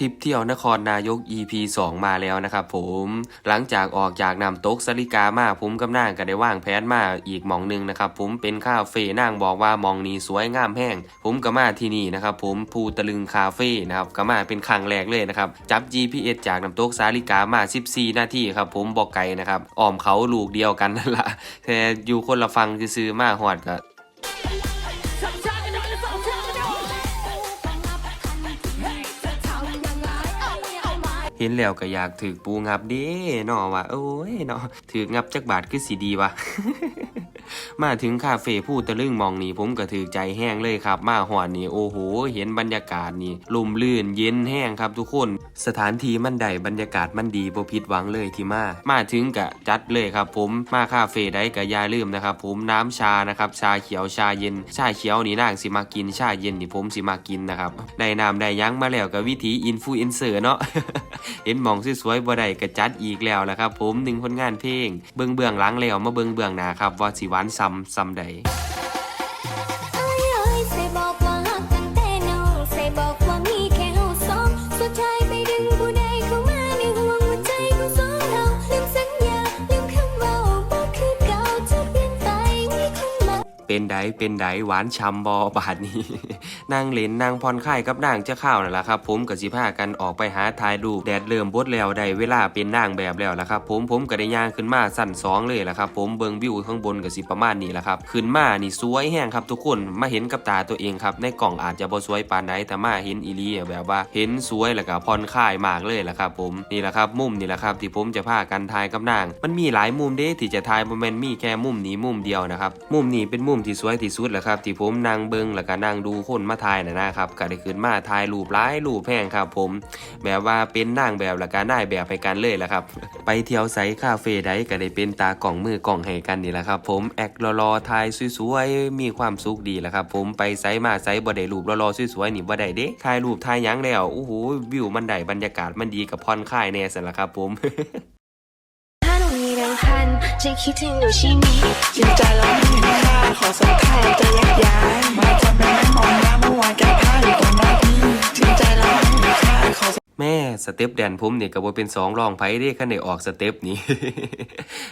ทริปเที่ยวนครนายก EP 2 มาแล้วนะครับผมหลังจากออกจากนำตกสลิกามาผมกำนางก็ได้ว่างแผนมาอีกมองหนึ่งนะครับผมเป็นคาเฟ่นางบอกว่ามองนี้สวยงามแห้ง ผมก็มาที่นี่นะครับผมภูตะลึงคาเฟ่นะครับก็มาเป็นครั้งแรกเลยนะครับจับ GPS จากน้ำตกสาลิกามา 14 นาทีครับผมบอกไกลนะครับอ้อมเขาลูกเดียวกันนั่นละแต่อยู่คนละฟังซื้อมาหอดก็ เห็นแล้วก็อยากถือปูงับเด้เนาะว่าโอ้ยเนาะถืองับจักบาทคือสีดีวะมาถึงคาเฟ่ผู้ตะลึงมองนี่ผมก็ถือใจแห้งเลยครับ มาหอนนี่โอ้โห เห็นบรรยากาศนี่ลมลื่นเย็นแห้งครับทุกคน สถานที่มันใดบรรยากาศมันดีบ่ผิดหวังเลยที่มา มาถึงกะจัดเลยครับ ผมมาคาเฟ่ได้ก็อย่าลืมนะครับ ผมน้ำชานะครับชาเขียวชาเย็น ชาเขียวนี่นางสิมากินชาเย็นนี่ผมสิมากินนะครับได้น้ำได้ยั้งมาแล้วกับวิธีอินฟลูเอนเซอร์เนาะเห็นมองสวยๆบ่ได้ก็จัดอีกแล้วละครับ ผมหนึ่งผลงานเพลงเบิ่งเบื้องหลังแล้วมาเบิ่งเบื้องหน้าครับว่าสิหวานซ้ำซ้ำใด เป็นไดเป็นไดหวานช้ำบอบาดนี้นางเหลนนางพรค่ายกับนางเจ้าข้าวนั่นแหละครับผมกับสิพากันออกไปหาถ่ายรูปแดดเริ่มบดแล้วได้เวลาเป็นนางแบบแล้วละครับผมผมก็ได้ย่างขึ้นมาสั่นสองเลยละครับผมเบิงวิวข้างบนกับสิประมาณนี้ละครับขึ้นมานี่สวยแห้งครับทุกคนมาเห็นกับตาตัวเองครับในกล่องอาจจะบ่สวยปานใดแต่มาเห็นอีลีแบบว่าเห็นสวยแล้วก็ผ่อนคลายมากเลยละครับผมนี่แหละครับมุมนี่แหละครับที่ผมจะพากันถ่ายกับนาง มันมีหลายมุมเด้ที่จะถ่ายบ่แม่นมีแค่มุมนี้มุมเดียวนะครับมุมนี้เป็นมุมที่สวยที่สุดแหละครับ ที่ผมนั่งเบิ่งแล้วก็นั่งดูคนมาถ่ายนะนะครับก็ได้ขึ้นมาถ่ายรูปหลายรูปแห้งครับผม แบบว่าเป็นนางแบบแล้วก็นายแบบไปกันเลยแหละครับ ไปเที่ยวไซคาเฟ่ใดก็ได้เป็นตากล่องมือกล่องให้กันนี่แหละครับ ผมแอกรอๆถ่ายสวยๆมีความสุขดีแหละครับ ผมไปไซมาไซบ่ได้รูปรอๆสวยๆนี่บ่ได้เด้ถ่ายรูปถ่ายยังแล้วโอ้โหวิวมันได้บรรยากาศมันดีกับผ่อนคลายแน่สันละครับผม จะคิดถึงหนูใช่ไหมจิตใจเราไม่มีค่าขอสักท่าจะแย แม่สเต็ปแดนผมเนี่ยก็บ่เป็นสองรองไผเด้คันได้ออกสเต็ปนี้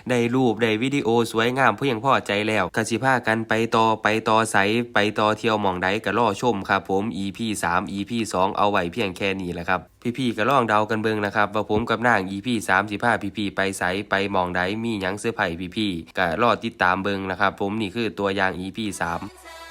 ได้รูปได้วิดีโอสวยงามเพียงพอใจแล้วก็สิพากันไปต่อไปต่อไสไปต่อเที่ยวหมองใดก็รอชมครับผม EP 3 EP 2 เอาไว้เพียงแค่นี้แหละครับพี่ๆก็ลองเดากันเบิ่งนะครับว่าผมกับนาง EP 3สิพาพี่ๆไปไสไปหมองใดมีหยังเสื้อไผ่พี่ๆก็รอติดตามเบิ่งนะครับผมนี่คือตัวอย่าง EP 3